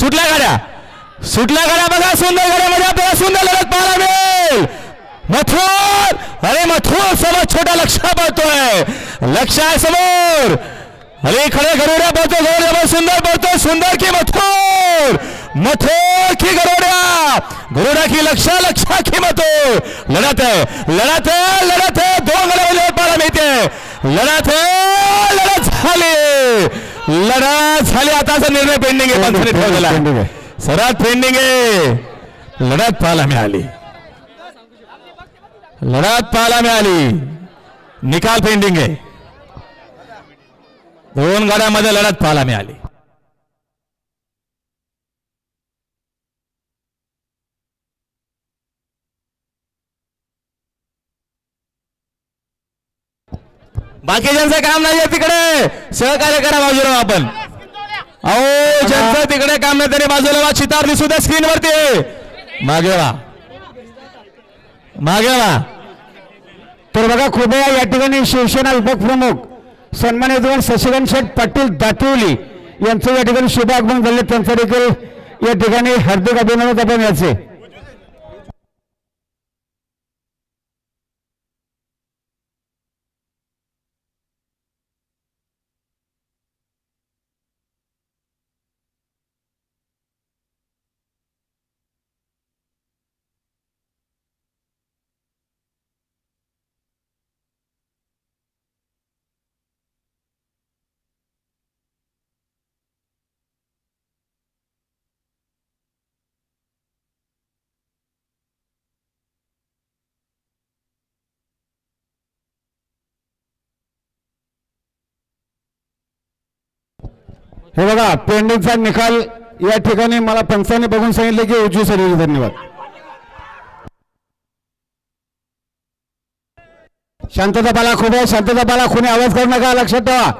सुटल्या गाड्या. सुटल्या गाड्या बघा सुंदर गाड्यामध्ये आपल्याला सुंदर लढत पाहायला मिळेल. मथुर. अरे मथुर समोर छोटा लक्ष पडतोय लक्ष आहे समोर. अरे खरे गरोड्या पडतो गरोड्या सुंदर पडतो सुंदर की मथुर. मथुर की गरोड्या. गरुड्या की लक्ष लक्ष की मथुर. लढत आहे लढत आहे लढत आहे. दोन गड्या पाहायला मिळते. लढत आहे. झाली लढत झाली. आता असा निर्णय पेंडिंग आहे. पंचाने ठेवलेला. सर्वात पेंडिंग आहे. लढत पाहायला मिळाली. लढत पाहायला मिळाली. निकाल पेंडिंग आहे. दोन गाड्यामध्ये लढत पाहायला मिळाली. बाकीच्यांचं काम नाही आहे तिकडे. सहकार्य करा बाजूला आपण. अहो ज्यांचं तिकडे काम नाही त्याने बाजूला चितार दिसू द्या स्क्रीन वरती मागे वा मागे वा तर बघा कृपया या ठिकाणी शिवसेना उपप्रमुख सन्मान्य विद्वान शशिकांत शेठ पाटील दातिवली यांचं या ठिकाणी शुभ आगमन झाले. त्यांचं देखील या ठिकाणी हार्दिक अभिनंदन आपण याचे. हे बघा पेंडिंगचा निकाल या ठिकाणी मला पंचाने बघून सांगितले की उजवी सरी धन्यवाद. शांतता पाला खूप आहे. शांतता पाला कोणी आवाज करू नका लक्षात ठेवा.